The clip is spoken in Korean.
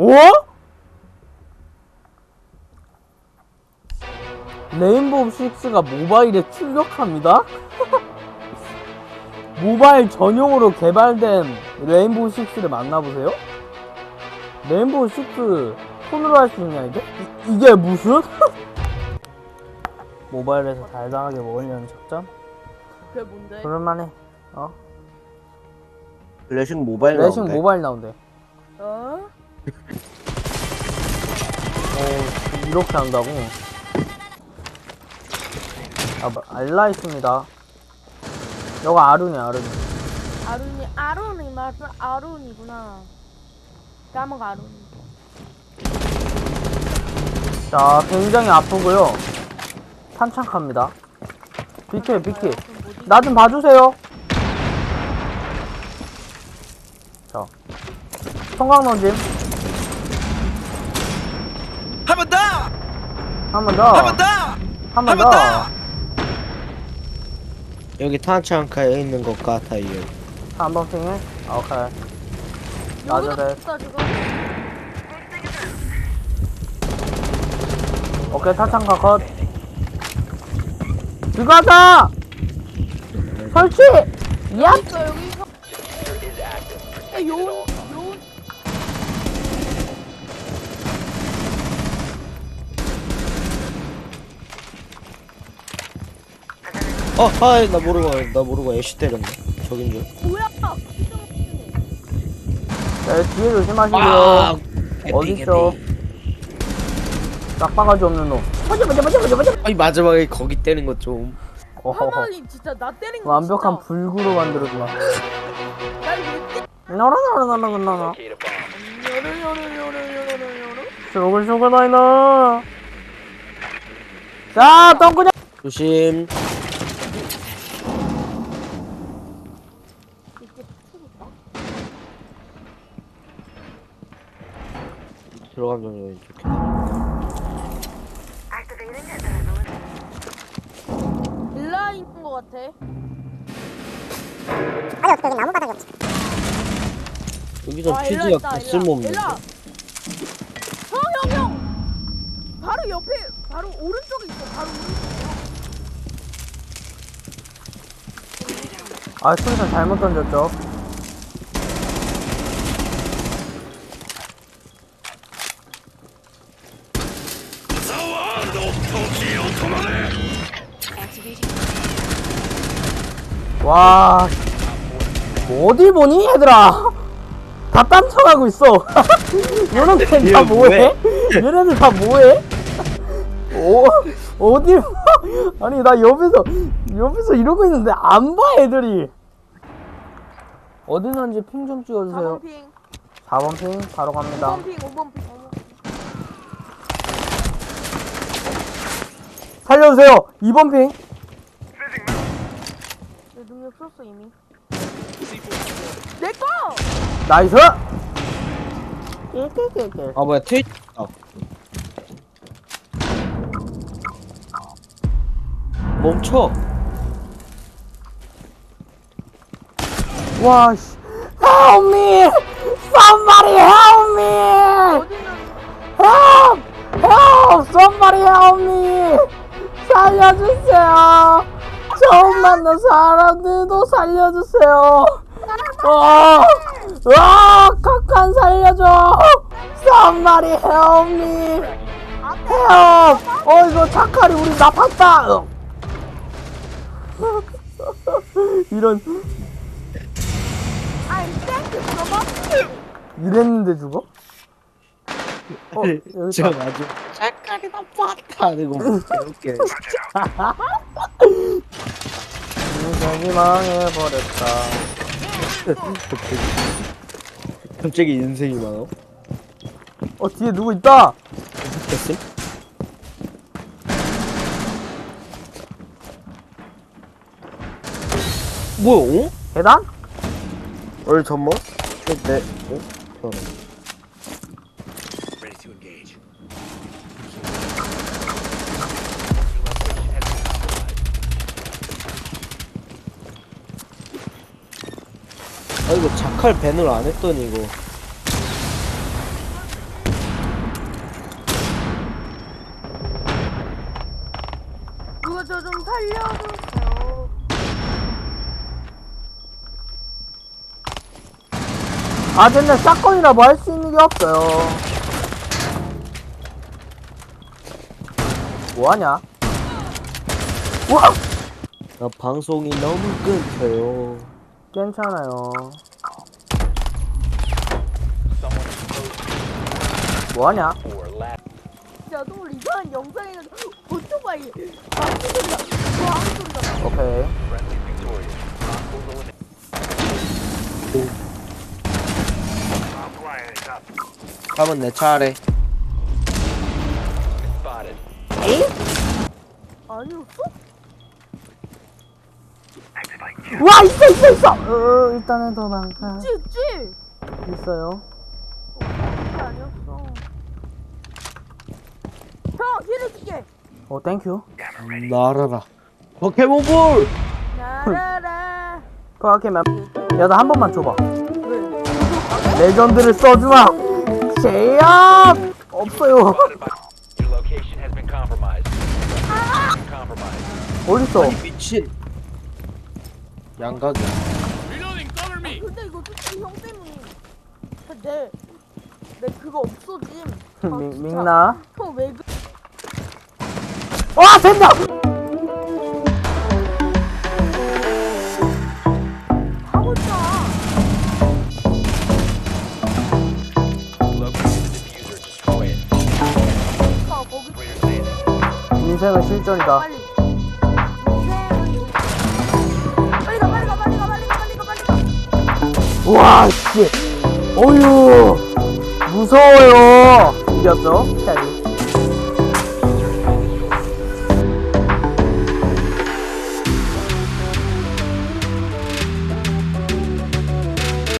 오? 레인보우 식스가 모바일에 출력합니다? 모바일 전용으로 개발된 레인보우 식스를 만나보세요? 레인보우 식스 폰으로 할 수 있냐 이게? 이, 이게 무슨? 모바일에서 달달하게 먹으려는 작전? 그게 뭔데? 그럴만해 어? 레식 모바일 레싱 나온대. 모바일 나온대 어? 어, 이렇게 한다고? 아, 뭐, 알라 있습니다. 여기 아룬이야, 아룬. 아룬이 아룬이 맞아 아룬이구나. 까먹 아룬. 자, 굉장히 아프고요. 탄창합니다. 비켜, 비켜. 나좀 봐주세요. 자, 성광 던짐. 한 번 더. 한 번 더! 한 번 더. 여기 탄창카에 있는 것 같아요. 한 번 핑해. 아, 오케이. 맞아, 여기도 네. 지금. 오케이, 탄창가 컷. 들어가자! 설치! 얍! 있어 여기 있어. 야, 요 어, 하이, 나 모르고, 나 모르고 애쉬 때렸네. 저긴 줄. 뭐야? 네, 뒤에 조심하시고요. 아, 어딨어? 짝바가지 없는 놈. 맞아, 맞아, 맞아, 맞아, 맞아. 아니, 마지막에 거기 때린 거 좀. 어허허. 하마님 진짜 나 때린 거 완벽한 진짜. 불구로 만들어주마. 야 이거 너라, 너라, 너라, 너라, 너라. 요르 요르 요르 요르 요르. 쇼글쇼글 나이나. 자, 덩그냥. 조심. 이게 푸르다. 들어가면 좀 좋겠다. 일라인 거 같아. 여기서 아, 일라 퓨즈가 있다, 다 일라. 쓸모없는데. 일라. 형, 형, 형. 바로 옆에, 바로 오른쪽에 있어. 바로 오른쪽에. 아, 순서 잘못 던졌죠. 와, 뭐 어딜 보니 얘들아? 다 딴청하고 있어. 얘네들 다얘 뭐해? 얘네들 다 뭐해? 오? 봐? 아니 나 옆에서 옆에서 이러고 있는데 안 봐 애들이. 어디 있는지 핑 좀 찍어주세요. 4번 핑, 4번 핑 바로 갑니다. 5번 핑, 5번 핑, 5번 핑. 살려주세요. 2번 핑. 내 능력 썼어 이미. 내 거! 나이스. 깨깨깨깨. 아, 뭐야, 트윗. 아. 멈춰. 와 씨. Help me! Somebody help me! Help! Help! Somebody help me! 살려주세요. 처음 만난 사람들도 살려주세요. 와, 와, 카칸 살려줘. Help me! Help! 어, 이거 차칼이 우리 나팠다. 어. 이런? 이랬는데 죽어? 어, 여기 저 있다. 아주 짝깔이 나빴다 하는 거 이렇게 인생이 망해버렸다. 갑자기 인생이 많아 어, 뒤에 누구 있다! 됐음? 뭐야 어? 계단? 어 잠만 내 어? 아 이거 자칼 밴을 안 했더니 이거. 누가 저 좀 살려주세요. 아 근데 사건이라 뭐 할 수 있는 게 없어요. 뭐하냐? 우와! 나 방송이 너무 끊겨요. 괜찮아요 뭐하냐 진짜 또 이상한 영상에는 오토바이 방귀 소리가 방귀 소리가 나. 오케이 가면 내 차례. 아니었어? 와 있어 있어 있어! 어, 일단은 도망가 찌찌 있어요. 그게 아니었어. 형 힐을 줄게. 어 땡큐 날아라. 포켓몬볼! 나라라. 그렇게면 야나 한 번만 줘봐. 왜? 레전드를 써주마. 제압 없어요. Your location has been compromised. Compromised. 어딨어? 미친. 양각이야. 근데 이거 솔직히 형 때문에 내, 내 그거 없어짐 아, 진짜. 민나 형왜 그... 와 된다 하고 있잖아 Locate the diffuser. Destroy it. 가 거기 Operator standing. 인생은 실전이다 빨리 와 씨. 어휴 무서워요. 이겼죠? 캐리